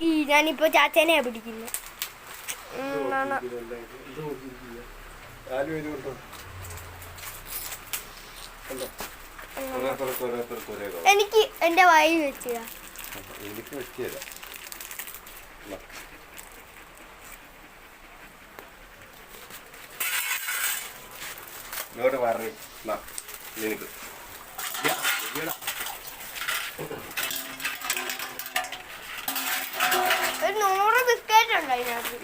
പിടിക്ക് ഞാനിപ്പോ ചാച്ചേനെ പിടിക്കുന്നത് എനിക്ക് എന്റെ വായി വെച്ചുക എനിക്ക് ഇങ്ങോട്ട് പറഞ്ഞു നിനക്ക് ബിസ്ക്കറ്റ് ഉണ്ട് അതിനകത്ത്.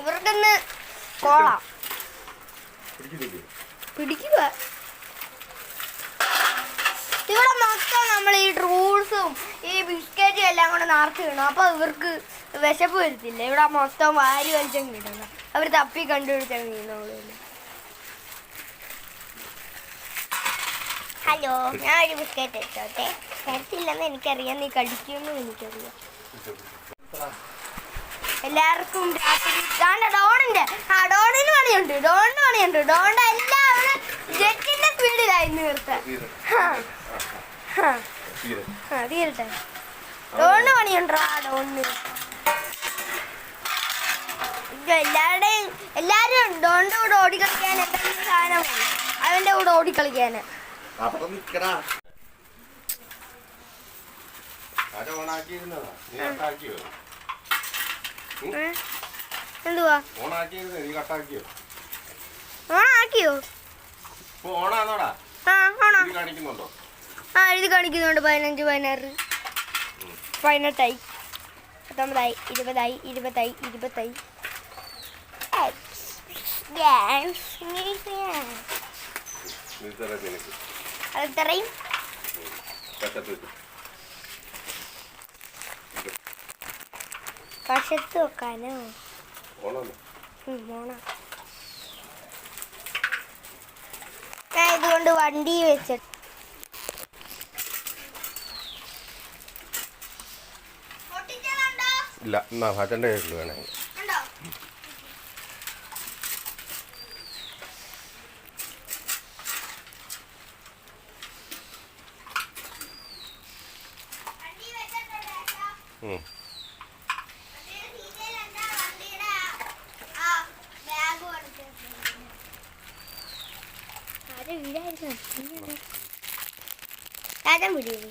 ഇവർക്കിന്ന് കോളാം പിടിക്ക്, പിടിക്ക്. പിടിക്കുക. ഇവിടെ മൊത്തം നമ്മൾ ഈ ട്രൂൾസും ഈ ബിസ്ക്കറ്റും എല്ലാം കൂടെ നാർക്ക് വീണു. അപ്പൊ ഇവർക്ക് വിശപ്പ് വരുത്തില്ല. ഇവിടെ മൊത്തം വാരി വലിച്ചങ്ങ് കിട്ടുന്നു അവർ തപ്പി കണ്ടുപിടിച്ചങ്ങ് ചെയ്യുന്നോളൂ ഹലോ ഞാൻ ഒരു ബിസ്ക്കറ്റ് എടുത്തോട്ടെ? തരത്തില്ലെന്ന് എനിക്കറിയാം. നീ കടിക്കുമെന്നും എനിക്കറിയാം. എല്ലാവർക്കും രാത്രി ദാണ്ട ഡോണുണ്ട് ആ ഡോണിന് പണിയുണ്ട്. ഡോണിന് പണിയുണ്ട്. ഡോണിന്റെ എല്ലാവരും ജെറ്റിന്റെ സ്പീഡിലായി നിർത്താൻ. തീരട്ടെ. ഡോണിന് പണിയുണ്ടോ? ആ ഡോണിന്. എല്ലാവരുടെയും എല്ലാരും ഡോണിന്റെ കൂടെ ഓടിക്കളിക്കാൻ എന്തെങ്കിലും സാധനമാണ്. അവന്റെ കൂടെ ഓടിക്കളിക്കാന് അപ്പൊ നിക്കടാ. അത് ഓണാക്കിയിരുന്നതാ. നീ കട്ടാക്കിയോ? എന്തുവാ? ഓണാക്കിയിരുന്നേ നീ കട്ടാക്കിയോ? ഓണാക്കിയോ? ഇപ്പൊ ഓണാന്നോടാ. ആ ഓണോ. നീ കാണിക്കുന്നുണ്ടോ? ആ എഴുതി കാണിക്കുന്നുണ്ട്. പതിനഞ്ച് പതിനാറ്. പതിനെട്ടായി പത്തൊമ്പതായി. ഇരുപതായി. ഇരുപതായി. ഇരുപത്തായി. നീ തരാം നിനക്ക് അതെത്രയും വശത്ത് വെക്കാനോ ഓണം ഞാൻ ഇതുകൊണ്ട് വണ്ടി വെച്ചിട്ട് ഇല്ല എന്നാ അച്ഛന്റെ കയ്യിൽ വേണമെങ്കിൽ ഉം. രാജൻ പിടിയുന്നു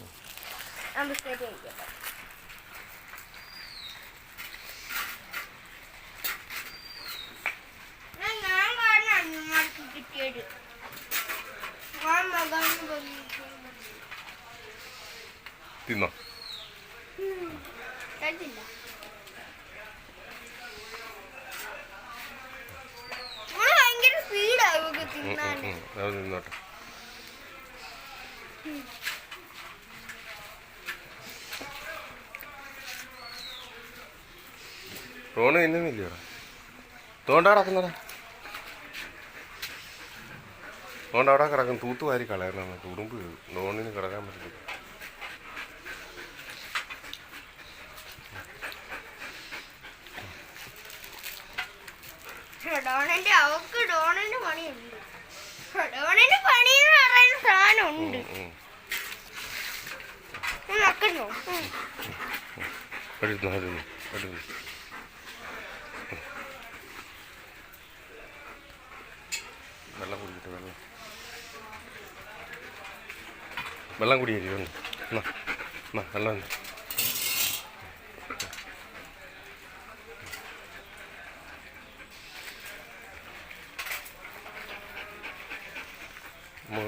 ആ ബിസ്ക്കറ്റ് കഴിക്കട്ടെ ഞാൻ ഞാൻ കാരണമാണ് നിങ്ങൾക്ക് കിട്ടിയത് ഞാൻ മകന് വന്നിട്ട് തിന്നോ കഴിച്ചില്ല നമ്മൾ ഭയങ്കര സ്പീഡാണ് ഇവക്ക് ഉം, ഉം, തിന്നാൻ ഉം. അത് നിന്നോട്ടെ റോണ് തിന്നുന്നില്ലയോടാ തോണ്ട കിടക്കുന്നടാ തോണ്ട അവിടെ കിടക്കും തൂത്തുവാരി കളയണം തുറുമ്പ് വീഴും. റോണിന് കിടക്കാൻ പറ്റില്ല ഡോണന്റെ അവക്ക് ഡോണന്റെ പണിയുണ്ട്. ഡോണന്റെ പണി എന്ന് പറയുന്ന സാധനം ഉണ്ട് ഉം. നക്കുന്നു എടുത്തു എടുത്തു എടുത്തു വെള്ളം കുടിക്കട്ടെ വെള്ളം. വെള്ളം കുടിയേരി എന്നാ വെള്ളം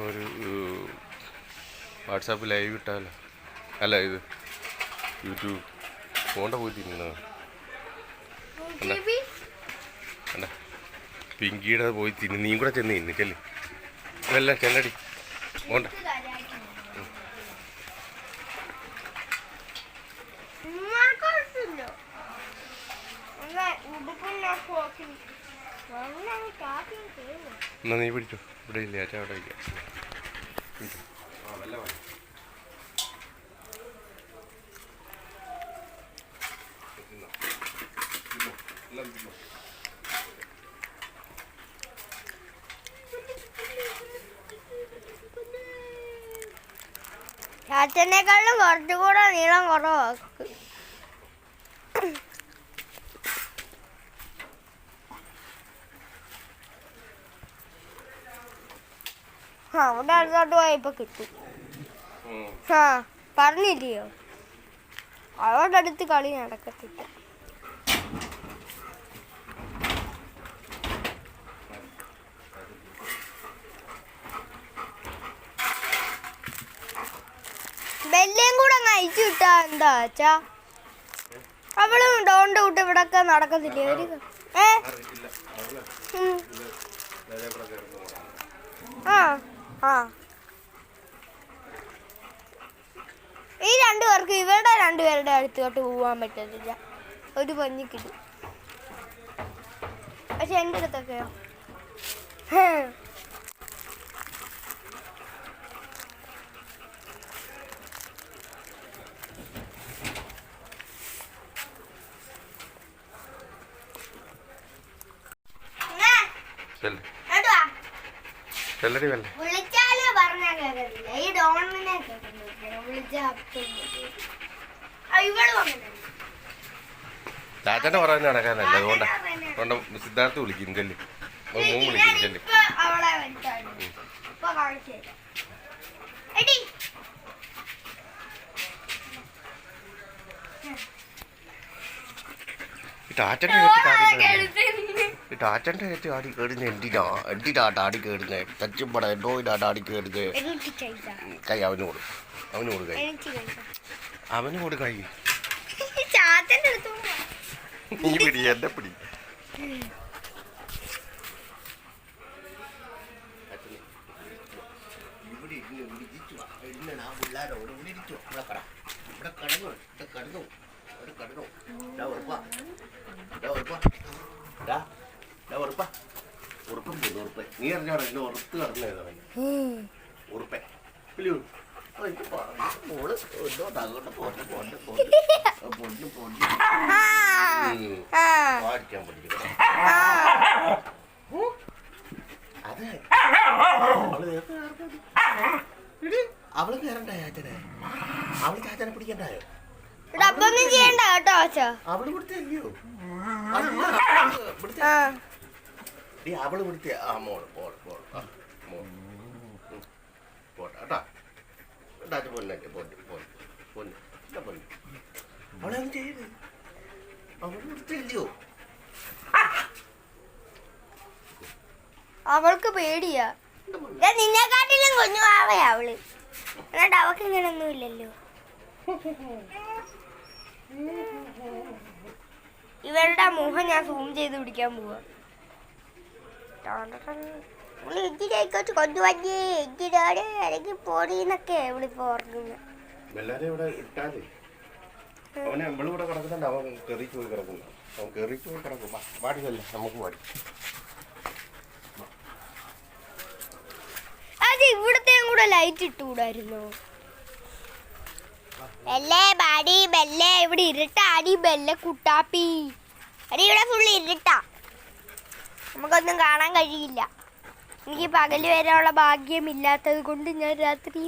ഒരു വാട്സാപ്പ് ലൈവ് ഇട്ടാലോ? അല്ല ഇത് യൂട്യൂബ്. ഫോണ്ട പോയി തിന്നുന്നത് അല്ല പിങ്കിയുടെ പോയി തിന്നു. നീ കൂടെ ചെന്ന് തിന്നു ചെല്ല്. ഇതെല്ലാം ചെല്ലടി. പോണ്ട. എന്നാ നീ പിടിച്ചോ. ഇവിടെ ഇല്ല ചേട്ടാ അവിടെ ഇല്ല ചാച്ചനേക്കാളും കുറച്ചുകൂടെ നീളം കുറവാക്കും ആ അവിടെ അടുത്തോട്ട് പോയപ്പോ കിട്ടും. ആ പറഞ്ഞില്ലയോ? അവരുടെ അടുത്ത് കളി നടക്കത്തില്ല. ബെല്ലേം കൂടെ അങ്ങ് അയച്ചു വിട്ടാ എന്താ അച്ഛാ? അവളും ഡോണ്ട് വിട്ട് ഇവിടൊക്കെ നടക്കത്തില്ലേ? ഒരു ഏ. ആ. ആ. ഈ രണ്ടു പേർക്ക് ഇവരുടെ രണ്ടുപേരുടെ അടുത്തോട്ട് പോവാൻ പറ്റത്തില്ല. ഒരു പഞ്ഞിക്കിടും പക്ഷെ എന്റെ അടുത്തൊക്കെയോ. ചെല്ലടി വല്ലേ വിളിച്ചാൽ പറഞ്ഞാ കേക്കത്തില്ല ഈ ഡോണിനെ കേൾക്കുന്നില്ല വിളിച്ച ഇവൾ വന്നിട്ടുണ്ട് ചാച്ചന്റെ പറയുന്ന നടക്കാനല്ല? അതുകൊണ്ടാ. അതുകൊണ്ട് സിദ്ധാർത്ഥ വിളിക്കും ചെല്ലി മോൻ വിളിക്കും ചെല്ലി ഇപ്പൊ അവളെ വലിച്ചാണ് ഇപ്പൊ കാണിച്ചു തരാം എടി ഈ ടാറ്റന്റെ കയറ്റി ചാടി കേറുന്നെ. ഈ ടാറ്റന്റെ കയറ്റി ആടി കേടുന്ന എന്തിനാ? എന്തിനാ ആടി കേടുന്നേ പട എന്തോ ഇതാ ആടി കേടുന്നേ എനിക്ക് ചെയ്ത കൈ അവന് കൊടു. അവന് കൊടു കൈ. അവന് കൊടു കൈ. നീ പിടി എന്നെ പിടി. ഇവിടെ ഇരുന്ന് ഇവിടെ വാ. ഇരുന്ന് ആ പിള്ളേരോട് ഇവിടെ ഇരിക്കുക. ഇവിടെ കട. ഇവിടെ കടന്നു ഇവിടെ കിടന്നു. കിടന്നു ഡാ ഉറപ്പാ. അതെ അവൾ നേരത്തെ അവൾ അവൾ ചാച്ചനെ പിടിക്കണ്ടായോ? അപ്പൊന്നും ചെയ്യണ്ട കേട്ടോ അച്ഛാ. അവൾ ഡി അവൾ ഇവിടുത്തെ. ആ മോൾ മോൾ മോൾ. ആ മോൾ. ഉം. പോട്ടെ കേട്ടാ. കേട്ടാ പൊന്നല്ലേ പൊന്ന് പൊന്ന് പൊന്ന് എന്താ പൊന്ന്. ചെയ്യരുത് അവൾ അവൾക്ക് പേടിയാ. നിന്നെക്കാട്ടിലും കുഞ്ഞു ആവയാ അവൾ. എന്നിട്ട് അവക്ക് ഇങ്ങനൊന്നും ഇല്ലല്ലോ. ഇവരുടെ മുഖം ഞാൻ സൂം ചെയ്ത് പിടിക്കാൻ പോവാ. കൊണ്ടുവന്നേ? ഇവളിപ്പോ ഓർക്കുന്നത് എല്ലാരും ഇവിടെ ഇട്ടാലേ. അവനെ നമ്മളിവിടെ കിടക്കുന്നുണ്ട്. അവൻ കെറിക്ക് പോയി കിടക്കുന്നു. അവൻ കെറിക്ക് പോയി കിടക്കും വാ, പാടിയല്ലേ നമുക്ക് പാടി അത് ഇവിടത്തെയും കൂടെ ലൈറ്റ് ഇട്ടുകൂടായിരുന്നോ ബെല്ലേ ബാടി ബെല്ലേ ഇവിടെ ഇരുട്ടാടി ബെല്ലെ കുട്ടാപ്പി. അടി ഇവിടെ ഫുള്ള് ഇരുട്ടാ. നമുക്കൊന്നും കാണാൻ കഴിയില്ല. എനിക്ക് പകൽ വരാനുള്ള ഭാഗ്യമില്ലാത്തത് കൊണ്ട് ഞാൻ രാത്രി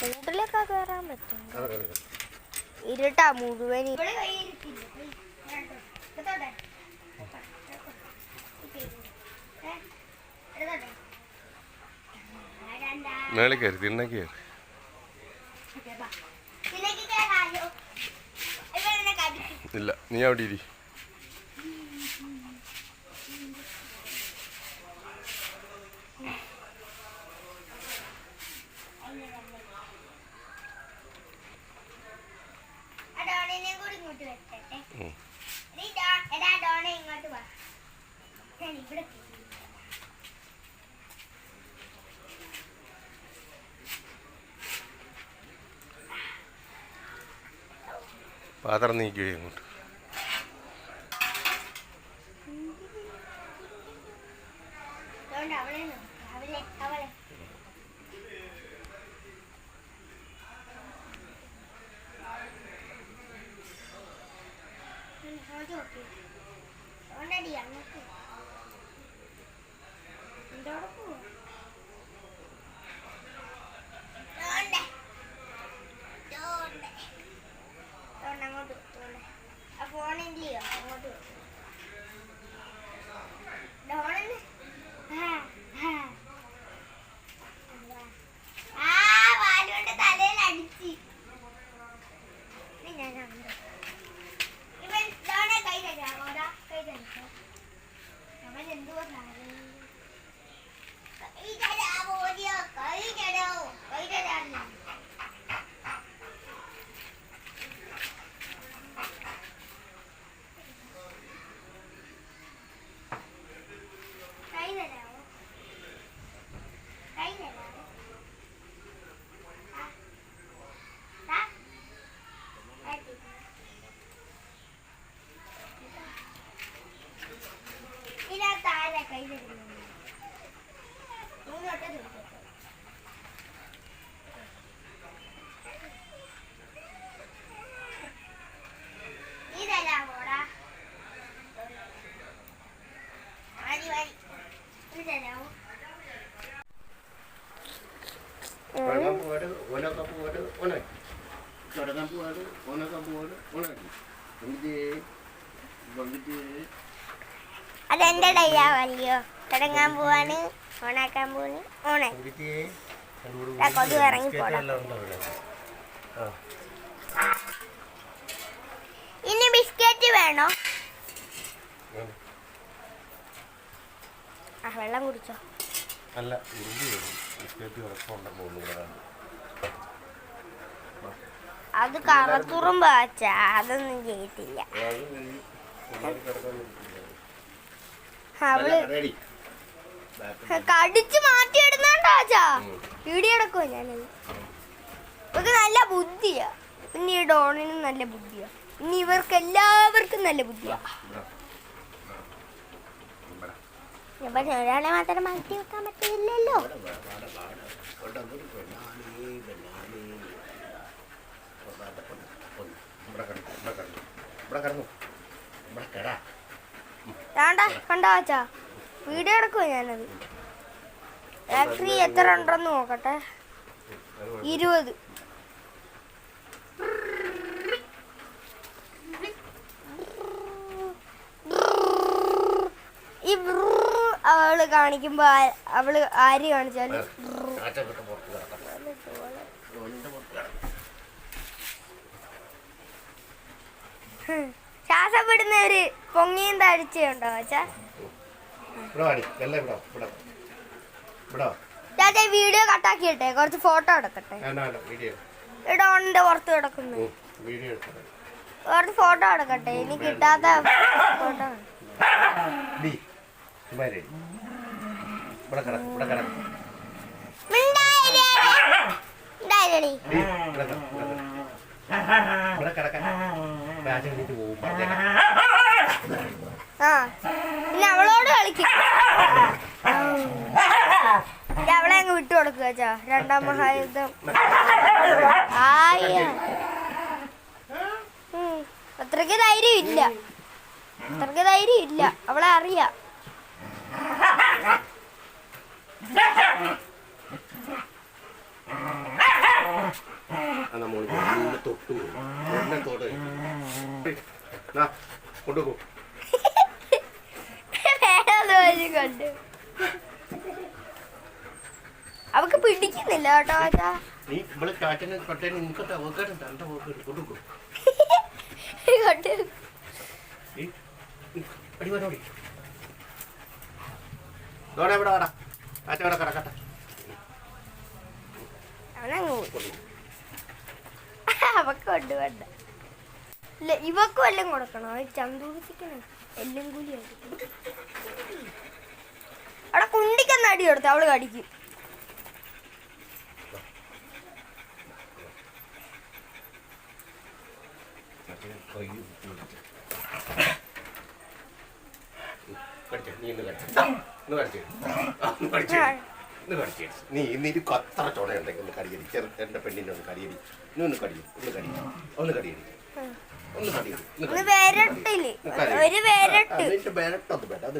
കൂടുതലൊക്കെ കയറാൻ പറ്റും. ഇരുട്ടാ മുഴുവൻ. മേളിൽ കയറി തിണ്ണക്ക് കയറി. ഇല്ല നീ അവിടെ ഇരി ഉം. ഇങ്ങോട്ട് വാ ഞാൻ ഇവിടെ പാത്രം നീക്കുകയും ഇങ്ങോട്ട് അതെന്റെ ഡയ്യാവല്ലയോ തുടങ്ങാൻ പോവാണ് ഓണാക്കാൻ പോവാണ് ഓണായി കൊതു ഇറങ്ങി പോടാ. ഇനി ബിസ്ക്കറ്റ് വേണോ? ആ വെള്ളം കുടിച്ചോ. അല്ല ഉറുമ്പ് വരും ബിസ്ക്കറ്റ് ഉറപ്പുണ്ടെന്ന് തോന്നുന്നു അത് കറത്തുറുമ്പ് പാച്ച അതൊന്നും ചെയ്യത്തില്ല. കടിച്ച് മാറ്റിയിടുന്നുണ്ടാച്ചാ വീടിയെടുക്കോ ഞാനത് ഇവർക്ക് നല്ല ബുദ്ധിയാ. പിന്നെ ഈ ഡോണിനും നല്ല ബുദ്ധിയാ. ഇനി ഇവർക്ക് എല്ലാവർക്കും നല്ല ബുദ്ധിയാ. ഞാൻ പറഞ്ഞു ഒരാളെ മാത്രം മാറ്റി വെക്കാൻ പറ്റില്ലല്ലോ. വേണ്ട കണ്ടാച്ചാ വീഡിയോ എടുക്കുമോ ഞാനത്? ഫാക്ടറി എത്ര ഉണ്ടെന്ന് നോക്കട്ടെ. ഇരുപത്. ഈ അവൾ കാണിക്കുമ്പോ അവൾ ആര് കാണിച്ചാലും. ശ്വാസം വിടുന്നവര് പൊങ്ങിയും താഴ്ചയുണ്ടോ വെച്ചാ ചേട്ടാ വീഡിയോ കട്ടാക്കിയിട്ടെ കുറച്ച് ഫോട്ടോ എടുക്കട്ടെ വീഡിയോ ഉണ്ട് പുറത്ത് കിടക്കുന്നു കുറച്ച് ഫോട്ടോ എടുക്കട്ടെ ഇനി കിട്ടാത്ത ഫോട്ടോ ഇവിടെ ഇവിടെ ഇവിടെ ഇവിടെ. ഇവിടെ കിടക്കാൻ പോകും ആ പിന്നെ അവളോട് കളിക്കും. അവളെ അങ്ങ് വിട്ടു കൊടുക്കുക ചാ രണ്ടാം മഹായുദ്ധം. അത്രയ്ക്ക് ധൈര്യം ഇല്ല അത്രയ്ക്ക് ധൈര്യം ഇല്ല അവളെ അറിയാം. തൊട്ടു തൊട്ടു. എന്നെ തൊട് നാ കൊണ്ടുപോ വേണമെന്ന് പറഞ്ഞ് കണ്ടു അവക്ക് പിടിക്കുന്നില്ല കേട്ടോ നീ കാറ്റിന് കൊട്ടേന് തണ്ട കൊണ്ടുപോ കണ്ടു ഇവിടെ വാടാ. കാറ്റ ഇവിടെ കിടക്കട്ടെ. അവക്ക് വേണ്ട ഇല്ല ഇവക്കും എല്ലാം കൊടുക്കണോ. ചന്തൂരിക്കണം എല്ലാം കൂടി അടിക്കും അവിടെ കുണ്ടിക്കെന്ന് അടി കൊടുത്ത അവൾ കടിക്കും നീ ഇന്ന് കടിച്ചേ. ഇന്ന് കടിച്ചേ. ആ, ഇന്ന് കടിച്ചേ. ഇന്ന് കടിച്ചേ. നീ ഇന്ന് ഇത് കത്ര ചുണയുണ്ടെങ്കിൽ ഒന്ന് കടിയടി ചെറു എന്റെ പെണ്ണിനെ ഒന്ന് കടിയടി നീ ഒന്ന് കടിയടി ഒന്ന് കടി ഒന്ന് കടിയടി ഒന്ന് കടിയടി ഒന്ന്. വേരട്ടിൽ. ഒരു വേരട്ട്. വേണ്ട അത്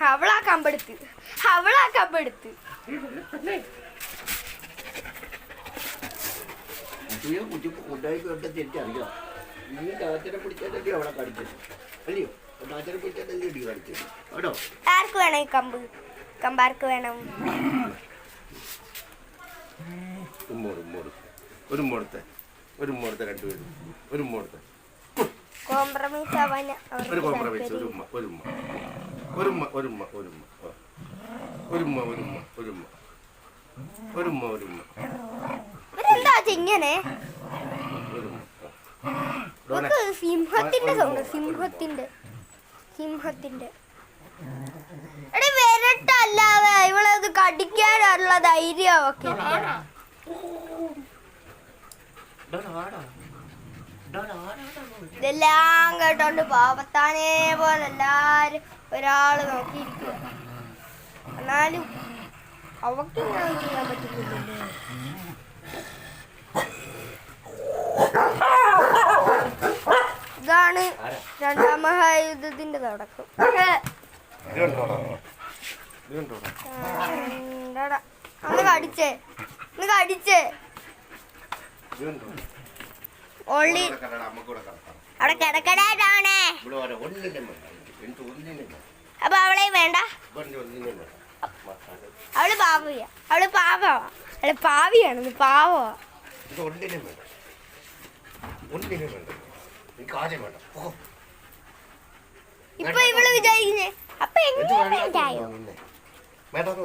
അവളാ കമ്പെടുത്ത്. അവളാ കമ്പെടുത്ത്. ആർക്ക് വേണം ഈ കമ്പ്? കമ്പാർക്ക് വേണം. ഉമ്മോട് ഉമ്മോട്. ഒരു മോടത്തെ ഒരു മോടത്തെ രണ്ടുപേരും ഒരു മോടത്തെ കോംപ്രമൈസ് ആവാൻ ഒരു കോംപ്രമൈസ്. ഒരു ഉമ്മ ഒരു ഉമ്മ. ഒരു ഉമ്മ ഒരു ഉമ്മ ഒരു ഉമ്മ. ഒരു ഉമ്മ ഒരു ഉമ്മ ഒരു ഉമ്മ. ഒരു ഉമ്മ ഒരു ഉമ്മ. ഇങ്ങനെ? സിംഹത്തിന്റെ സൗണ്ട് സിംഹത്തിന്റെ. സിംഹത്തിന്റെ. വരട്ടല്ലാതെ ഇവളത് കടിക്കാനുള്ള ധൈര്യം അവക്ക് ഡോണെ വാടാ. ഡോണെ വാടാ, വാടാ. ഇതെല്ലാം കേട്ടോണ്ട് പാപത്താനെ പോലെ എല്ലാരും ഒരാൾ നോക്കിയിരിക്കുക എന്നാലും അവക്ക് ഞാൻ ചെയ്യാൻ പറ്റുന്നില്ലേ ഇതാണ്? രണ്ടാം മഹായുദ്ധത്തിന്റെ തുടക്കം ഒന്ന് കടിച്ചേ. ഒന്ന് കടിച്ചേ? ഓൺലി. അവിടെ. അപ്പൊ അവളെ വേണ്ട. അവൾ പാവിയ. അവൾ പാവമാ അവൾ പാവിയാണ് പാവോ. ഒന്നിനും വേണ്ട. ഒന്നിനും വേണ്ട. എനിക്ക് ആദ്യം വേണ്ട. ഇപ്പൊ ഇവൾ വിചാരിക്കുന്നേ. അപ്പൊ എങ്ങനെ വേണ്ടാന്ന്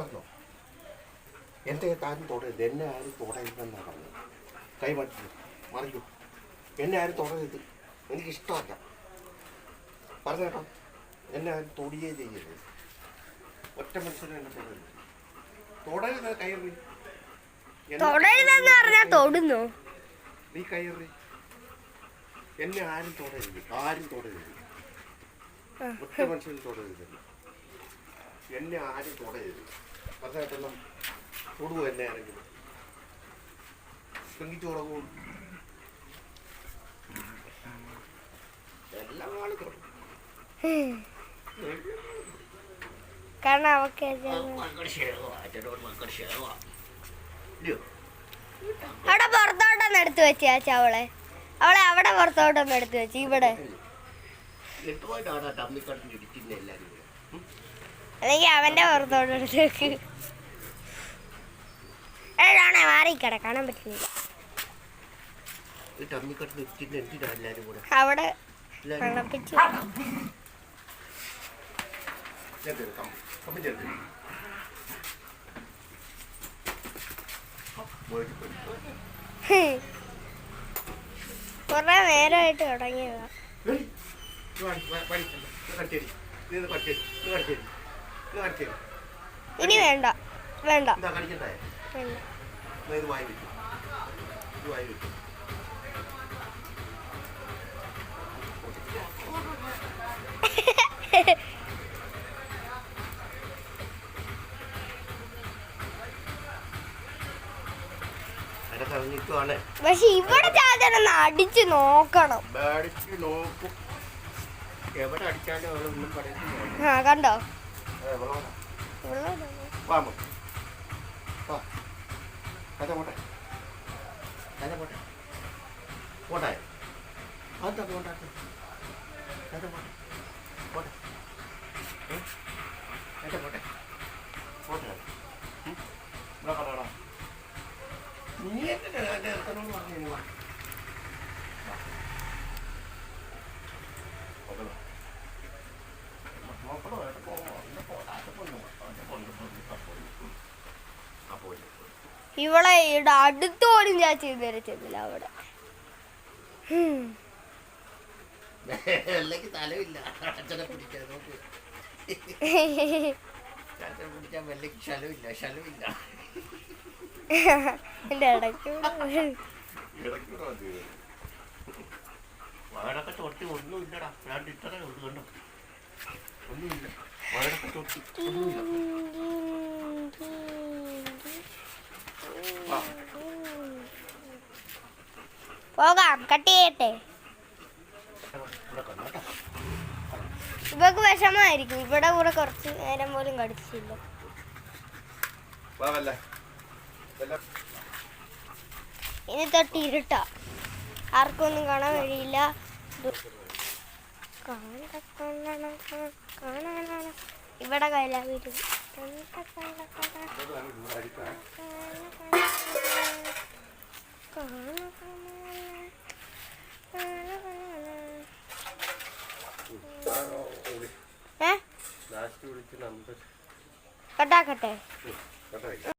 എന്റെ പറഞ്ഞോ തുടരുത്. എന്നെ ആരും തുടരുതെന്നാണ് പറഞ്ഞത്. കൈ മറിച്ചു മറിക്കൂ എന്നെ ആരും തുടരുത്. എനിക്കിഷ്ടമല്ല. പറഞ്ഞേട്ടോ എന്നെ ആരും തൊടിയേ ചെയ്യരുത്. ഒറ്റ മനുഷ്യനെ എന്നെ തുടരുത്. തുടരുത് കയറി. എന്നെ തൊടരുതെന്ന് പറഞ്ഞാ തൊടുന്നു. നീ കയറി. എന്നെ ആരും തുടരുത്. ആരും തുടരുത്. ഒറ്റ മനുഷ്യൻ തൊടരുത്. എന്നെ ആരും തുടരുത് പറഞ്ഞിട്ടൊന്നും തൊടുവോ എന്നെ ആരെങ്കിലും. പെങ്കിച്ചു തുടങ്ങും എല്ലാം ആൾ തൊടും കാരണം അവക്ക് അവിടെ പുറത്തോട്ടൊന്ന് എടുത്തു വെച്ച് ചാച്ച അവളെ അവളെ അവിടെ പുറത്തോട്ടൊന്ന് എടുത്തു വെച്ച് ഇവിടെ. അല്ലെങ്കിൽ അവന്റെ പുറത്തോട്ടേക്ക് ഏഴാണേ മാറിക്കട കാണാൻ പറ്റുന്നില്ല. അവിടെ കൊറേ നേരമായിട്ട് തുടങ്ങിയതാ. ഇനി വേണ്ട. വേണ്ട. പക്ഷെ ഇവിടെ ചാച്ചനൊന്ന് അടിച്ചു നോക്കണം. ആ കണ്ടോ? നീ എന്തിനാ എടുക്കണമെന്ന് പറഞ്ഞു. നോക്കണം. ഇവളെ ഇവിടെ അടുത്ത് പോലും ചാച്ചി ഇതുവരെ ചെന്നില്ല അവിടെ. എന്റെ തൊട്ടി ഒന്നുമില്ലടാ. ഞാൻ ഇത്രേ ഉള്ളു കണ്ടോ? ഒന്നുമില്ല. തൊട്ടി. പോകാം കട്ട് ചെയ്യട്ടെ. ഇവക്ക് വിഷമായിരിക്കും. ഇവിടെ കൂടെ കുറച്ച് നേരം പോലും കടിച്ചില്ല. ഇനി തൊട്ട് ഇരുട്ട. ആർക്കും ഒന്നും കാണാൻ കഴിയില്ല. ഇവിടെ കയ്യിലാവിരും ഏ ಕಟ್ಟಾಕಟ್ಟೆ